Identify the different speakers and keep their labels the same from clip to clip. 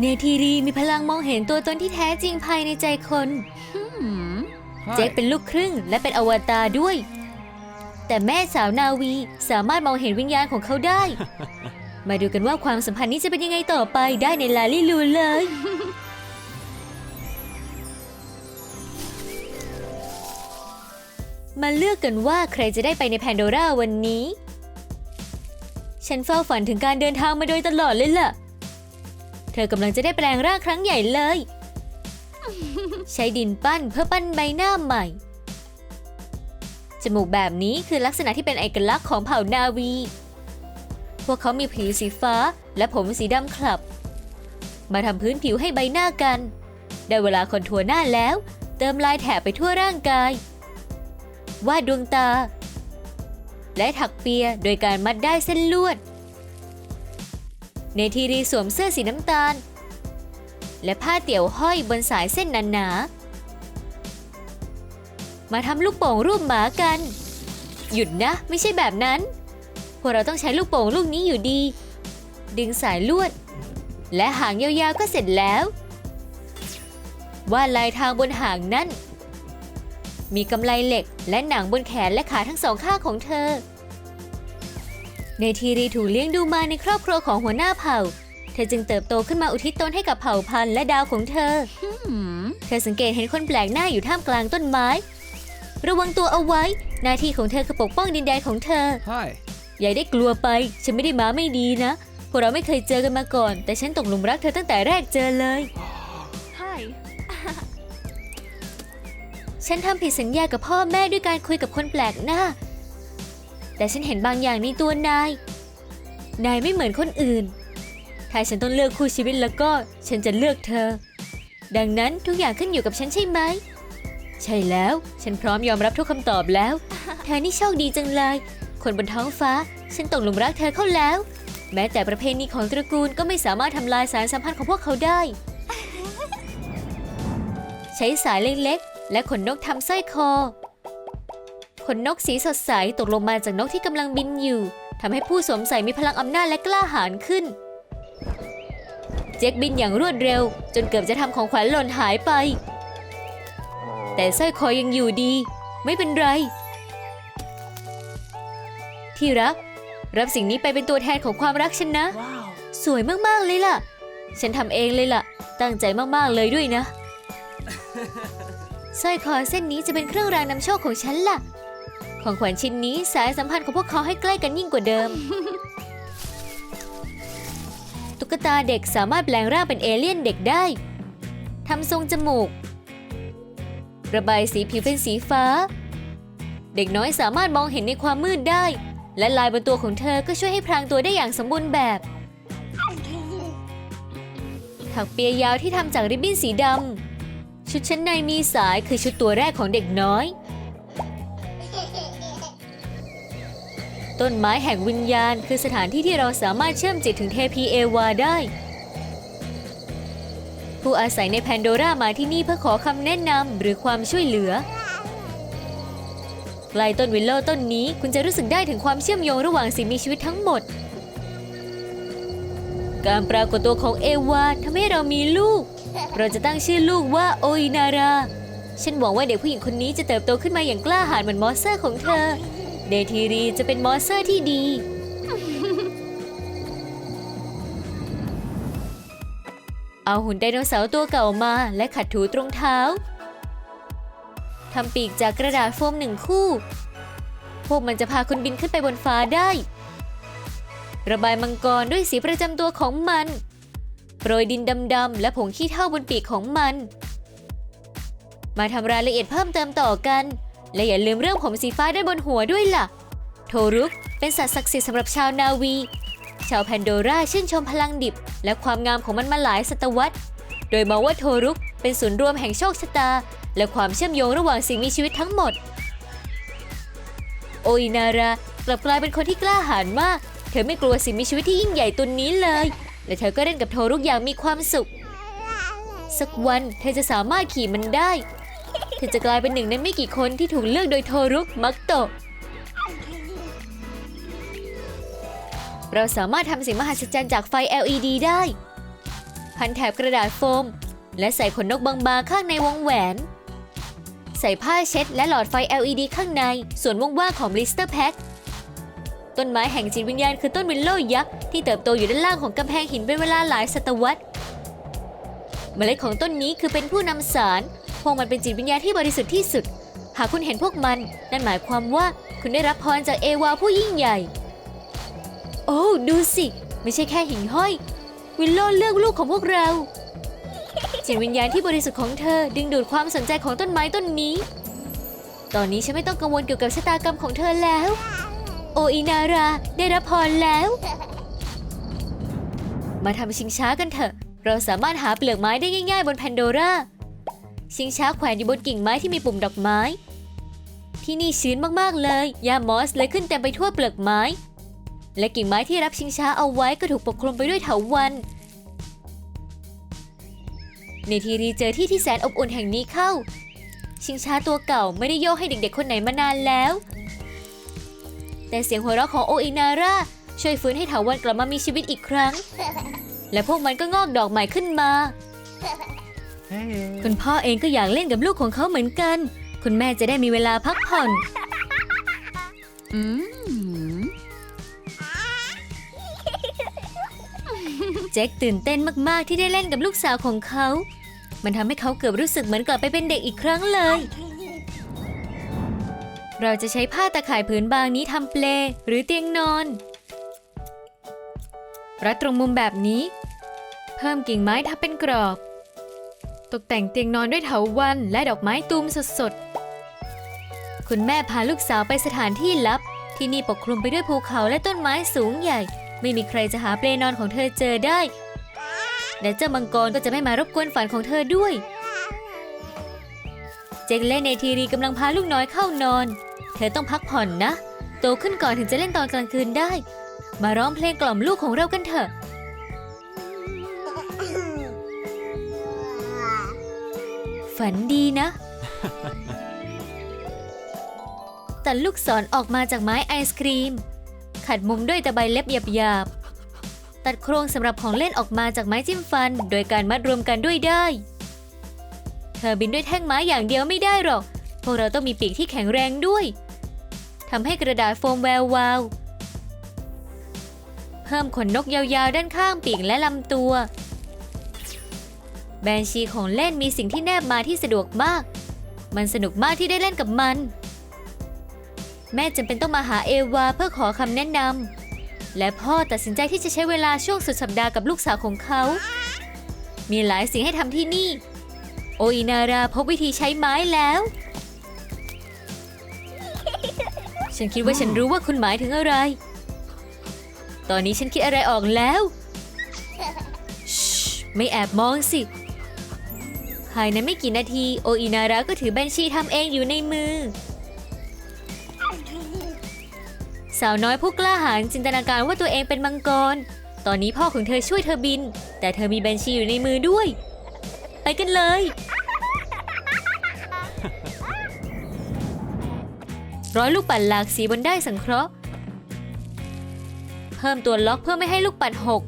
Speaker 1: เนทีรีมีพลังมองเห็นตัวตนที่แท้จริงภายในใจคนเจคเป็นลูกครึ่งและเป็นอวตารด้วย แต่แม่สาวนาวีสามารถมองเห็นวิญญาณของเขาได้ มาดูกันว่าความสัมพันธ์นี้จะเป็นยังไงต่อไปได้ในลาลิลูเลย มาเลือกกันว่าใครจะได้ไปในแพนโดราวันนี้ ฉันเฝ้าฝันถึงการเดินทางมาโดยตลอดเลยล่ะเธอกำลังจะได้แปลงร่างครั้งใหญ่เลย ใช้ดินปั้นเพื่อปั้นใบหน้าใหม่ จมูกแบบนี้คือลักษณะที่เป็นเอกลักษณ์ของเผ่านาวี พวกเขามีผิวสีฟ้าและผมสีดำคลับ มาทำพื้นผิวให้ใบหน้ากัน ได้เวลาคอนทัวร์หน้าแล้ว เติมลายแถบไปทั่วร่างกาย วาดดวงตา และถักเปียโดยการมัดได้เส้นลวด เนทีรีสวมเสื้อสีน้ำตาล และผ้าเตี่ยวห้อยบนสายเส้นหนาๆมาทำลูกโป่งรูปหมากัน หยุดนะ ไม่ใช่แบบนั้น พวกเราต้องใช้ลูกโป่งลูกนี้อยู่ดี ดึงสายลวด และหางยาวๆก็เสร็จแล้ววาดลายทางบนหางนั่นมีกำไลเหล็กและหนังบนแขนและขาทั้งสองข้างของเธอ ในทีรีถูกเลี้ยงดูมาในครอบครัวของหัวหน้าเผ่า เธอจึงเติบโตขึ้นมาอุทิศตนให้กับเผ่าพันธุ์และดาวของเธอ เธอสังเกตเห็นคนแปลกหน้าอยู่ท่ามกลางต้นไม้ ระวังตัวเอาไว้ หน้าที่ของเธอคือปกป้องดินแดนของเธอ
Speaker 2: Hi.
Speaker 1: อย่าได้กลัวไป ฉันไม่ได้มาไม่ดีนะ พวกเราไม่เคยเจอกันมาก่อน แต่ฉันตกหลุมรักเธอตั้งแต่แรกเจอเลย
Speaker 3: Hi.
Speaker 1: ฉันทำผิดสัญญากับพ่อแม่ด้วยการคุยกับคนแปลกหน้า แต่ฉันเห็นบางอย่างในตัวนาย นายไม่เหมือนคนอื่น ถ้าฉันต้องเลือกคู่ชีวิตแล้วก็ฉันจะเลือกเธอ ดังนั้นทุกอย่างขึ้นอยู่กับฉันใช่ไหม ใช่แล้ว ฉันพร้อมยอมรับทุกคำตอบแล้ว เธอนี่โชคดีจังเลย คนบนท้องฟ้า ฉันตกหลุมรักเธอเข้าแล้ว แม้แต่ประเพณีของตระกูลก็ไม่สามารถทำลายสารสัมพันธ์ของพวกเขาได้ ใช้สายเล็กๆและขนนกทำสร้อยคอ ขนนกสีสดใสตกลงมาจากนกที่กำลังบินอยู่ทำให้ผู้สวมใส่มีพลังอำนาจและกล้าหาญขึ้น เจ็คบินอย่างรวดเร็ว จนเกือบจะทำของขวัญหล่นหายไป แต่สร้อยคอยังอยู่ดี ไม่เป็นไร ที่รัก รับสิ่งนี้ไปเป็นตัวแทนของความรักฉันนะ
Speaker 3: Wow.
Speaker 1: สวยมากๆเลยล่ะ ฉันทำเองเลยล่ะ ตั้งใจมากๆเลยด้วยนะสร้อยคอเส้นนี้จะเป็นเครื่องรางนำโชคของฉันล่ะ ของขวัญชิ้นนี้สายสัมพันธ์ของพวกเขาให้ใกล้กันยิ่งกว่าเดิม ตุ๊กตาเด็กสามารถแปลงร่างเป็นเอเลี่ยนเด็กได้ทำทรงจมูก ระบายสีผิวเป็นสีฟ้า เด็กน้อยสามารถมองเห็นในความมืดได้ และลายบนตัวของเธอก็ช่วยให้พรางตัวได้อย่างสมบูรณ์แบบถักเปียยาวที่ทำจากริบบิ้นสีดำชุดชั้นในมีสายคือชุดตัวแรกของเด็กน้อย ต้นไม้แห่งวิญญาณ คือสถานที่ที่เราสามารถเชื่อมจิตถึงเทพีเอวาได้ ผู้อาศัยในแพนโดรามาที่นี่เพื่อขอคำแนะนำหรือความช่วยเหลือใกล้ต้นวิลโลต้นนี้คุณจะรู้สึกได้ถึงความเชื่อมโยงระหว่างสิ่งมีชีวิตทั้งหมด การปรากฏตัวของเอวาทำให้เรามีลูก เราจะตั้งชื่อลูกว่าโออินารา ฉันหวังว่าเด็กผู้หญิงคนนี้จะเติบโตขึ้นมาอย่างกล้าหาญเหมือนมอสเซอร์ของเธอ เดทีรีจะเป็นมอสเซอร์ที่ดี เอาหุ่นไดโนเสาร์ตัวเก่ามาและขัดถูตรงเท้า ทำปีกจากกระดาษโฟมหนึ่งคู่ พวกมันจะพาคุณบินขึ้นไปบนฟ้าได้ ระบายมังกรด้วยสีประจำตัวของมัน โปรยดินดำๆและผงขี้เถ้าบนปีกของมัน มาทำรายละเอียดเพิ่มเติมต่อกัน และอย่าลืมเรื่องผมสีฟ้าด้านบนหัวด้วยล่ะ โทรุกเป็นสัตว์ศักดิ์สิทธิ์สำหรับชาวนาวี ชาวแพนโดราชื่นชมพลังดิบ และความงามของมันมาหลายศตวรรษ โดยมองว่าโทรุกเป็นศูนย์รวมแห่งโชคชะตา และความเชื่อมโยงระหว่างสิ่งมีชีวิตทั้งหมด โออินารากลับกลายเป็นคนที่กล้าหาญมาก เธอไม่กลัวสิ่งมีชีวิตที่ยิ่งใหญ่ตัวนี้เลย และเธอก็เล่นกับโทรุกอย่างมีความสุข สักวันเธอจะสามารถขี่มันได้ เธอจะกลายเป็นหนึ่งในไม่กี่คนที่ถูกเลือกโดยโทรุกมักโตะเราสามารถทำสิ่งมหัศจรรย์จากไฟ LED ได้ พันแถบกระดาษโฟม และใส่ขนนกบางๆข้างในวงแหวน ใส่ผ้าเช็ดและหลอดไฟ LED ข้างใน ส่วนว่างๆของ blister pack ต้นไม้แห่งจิตวิญญาณคือต้นวิลโลยักษ์ที่เติบโตอยู่ด้านล่างของกำแพงหินเป็นเวลาหลายศตวรรษ เมล็ดของต้นนี้คือเป็นผู้นำสาร พวกมันเป็นจิตวิญญาณที่บริสุทธิ์ที่สุด หากคุณเห็นพวกมัน นั่นหมายความว่าคุณได้รับพรจากเอวาผู้ยิ่งใหญ่ โอ้ดูสิ ไม่ใช่แค่หิ่งห้อย วิลโลเลือกลูกของพวกเรา จิตวิญญาณที่บริสุทธิ์ของเธอ ดึงดูดความสนใจของต้นไม้ต้นนี้ ตอนนี้ฉันไม่ต้องกังวลเกี่ยวกับชะตากรรมของเธอแล้ว โออินาราได้รับพรแล้ว มาทำชิงช้ากันเถอะ เราสามารถหาเปลือกไม้ได้ง่าย ๆ บนแพนโดรา ชิงช้าแขวนอยู่บนกิ่งไม้ที่มีปุ่มดอกไม้ ที่นี่ชื้นมากๆเลยยามอสเลยขึ้นเต็มไปทั่วเปลือกไม้ และกิ่งไม้ที่รับชิงช้าเอาไว้ก็ถูกปกคลุมไปด้วยเถาวัลย์ในทีรีเจอที่ที่แสนอบอุ่นแห่งนี้เข้า ชิงช้าตัวเก่าไม่ได้โยกให้เด็กๆคนไหนมานานแล้ว แต่เสียงหัวเราะของโออินาร่าช่วยฟื้นให้เถาวัลย์กลับมามีชีวิตอีกครั้ง และพวกมันก็งอกดอกใหม่ขึ้นมา คุณพ่อเองก็อยากเล่นกับลูกของเขาเหมือนกัน คุณแม่จะได้มีเวลาพักผ่อน
Speaker 2: อืม
Speaker 1: เจ็คตื่นเต้นมากๆที่ได้เล่นกับลูกสาวของเขา มันทำให้เขาเกือบรู้สึกเหมือนกลับไปเป็นเด็กอีกครั้งเลย เราจะใช้ผ้าตะข่ายผืนบางนี้ทำเปลหรือเตียงนอน รัดตรงมุมแบบนี้ เพิ่มกิ่งไม้ทับเป็นกรอบ ตกแต่งเตียงนอนด้วยเถาวัลย์และดอกไม้ตูมสดๆ คุณแม่พาลูกสาวไปสถานที่ลับ ที่นี่ปกคลุมไปด้วยภูเขาและต้นไม้สูงใหญ่ ไม่มีใครจะหาเปลนอนของเธอเจอได้ และเจ้ามังกรก็จะไม่มารบกวนฝันของเธอด้วย เจคและเนทีรีกำลังพาลูกน้อยเข้านอน เธอต้องพักผ่อนนะ โตขึ้นก่อนถึงจะเล่นตอนกลางคืนได้ มาร้องเพลงกล่อมลูกของเรากันเถอะ ฝันดีนะ ตัดลูกศรออกมาจากไม้ไอศครีม ขัดมุมด้วยตะไบเล็บหยาบๆ ตัดโครงสำหรับของเล่นออกมาจากไม้จิ้มฟัน โดยการมัดรวมกันด้วยได้ เธอบินด้วยแท่งไม้อย่างเดียวไม่ได้หรอก พวกเราต้องมีปีกที่แข็งแรงด้วย ทำให้กระดาษโฟมแวววาวเพิ่มขนนกยาวๆด้านข้างปีกและลำตัว แบนชีของเล่นมีสิ่งที่แนบมาที่สะดวกมาก มันสนุกมากที่ได้เล่นกับมัน แม่จำเป็นต้องมาหาเอวาเพื่อขอคำแนะนำ และพ่อตัดสินใจที่จะใช้เวลาช่วงสุดสัปดาห์กับลูกสาวของเขา มีหลายสิ่งให้ทำที่นี่ โออินาราพบวิธีใช้ไม้แล้ว ฉันคิดว่าฉันรู้ว่าคุณหมายถึงอะไร ตอนนี้ฉันคิดอะไรออกแล้วชไม่แอบมองสิายในไม่กี่นาที โออินาราก็ถือแบนชีทำเองอยู่ในมือ สาวน้อยผู้กล้าหาญจินตนาการว่าตัวเองเป็นมังกร ตอนนี้พ่อของเธอช่วยเธอบิน แต่เธอมีแบนชีอยู่ในมือด้วย ไปกันเลย ร้อยลูกปัดหลากสีบนได้สังเคราะห์ เพิ่มตัวล็อกเพื่อไม่ให้ลูกปัดหก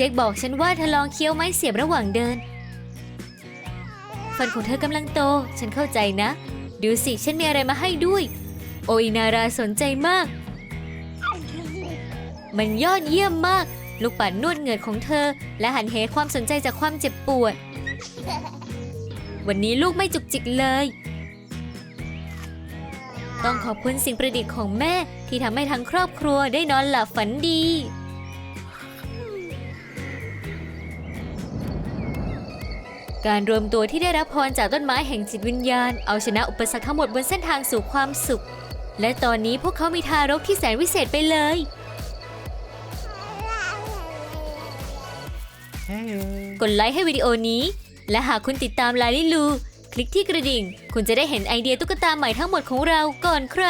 Speaker 1: จคบอกฉันว่าเธอลองเคี้ยวไม้เสียบระหว่างเดิน ฟันของเธอกำลังโต ฉันเข้าใจนะ ดูสิฉันมีอะไรมาให้ด้วย โอยนาราสนใจมาก มันยอดเยี่ยมมาก ลูกปัดนวดเหงื่อของเธอ และหันเหความสนใจจากความเจ็บปวด วันนี้ลูกไม่จุกจิกเลย ต้องขอบคุณสิ่งประดิษฐ์ของแม่ที่ทำให้ทั้งครอบครัวได้นอนหลับฝันดี การรวมตัวที่ได้รับพรจากต้นไม้แห่งจิตวิญญาณ เอาชนะอุปสรรคทั้งหมดบนเส้นทางสู่ความสุข และตอนนี้พวกเขามีทารกที่แสนวิเศษไปเลย กดไลค์ให้วิดีโอนี้ และหากคุณติดตามลาลิลู คลิกที่กระดิ่ง คุณจะได้เห็นไอเดียตุ๊กตาใหม่ทั้งหมดของเราก่อนใคร